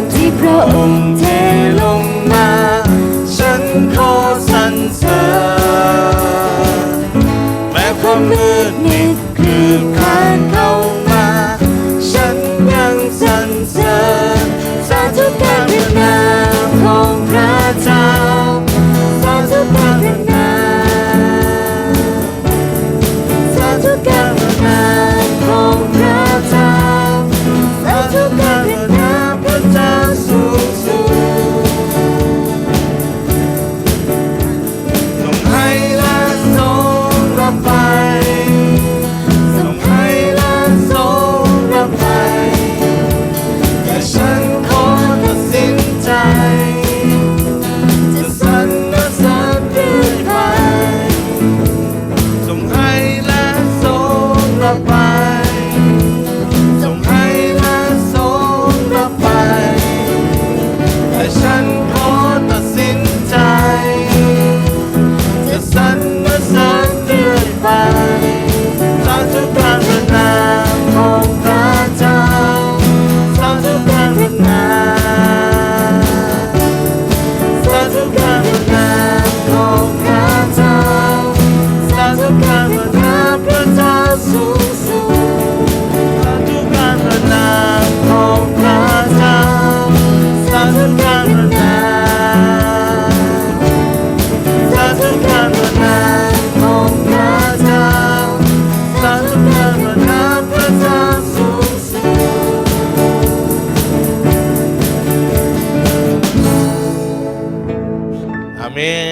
ษที่พระองค์เทลงมา ฉันขอสรรเสริญแม้ความมืด Amen.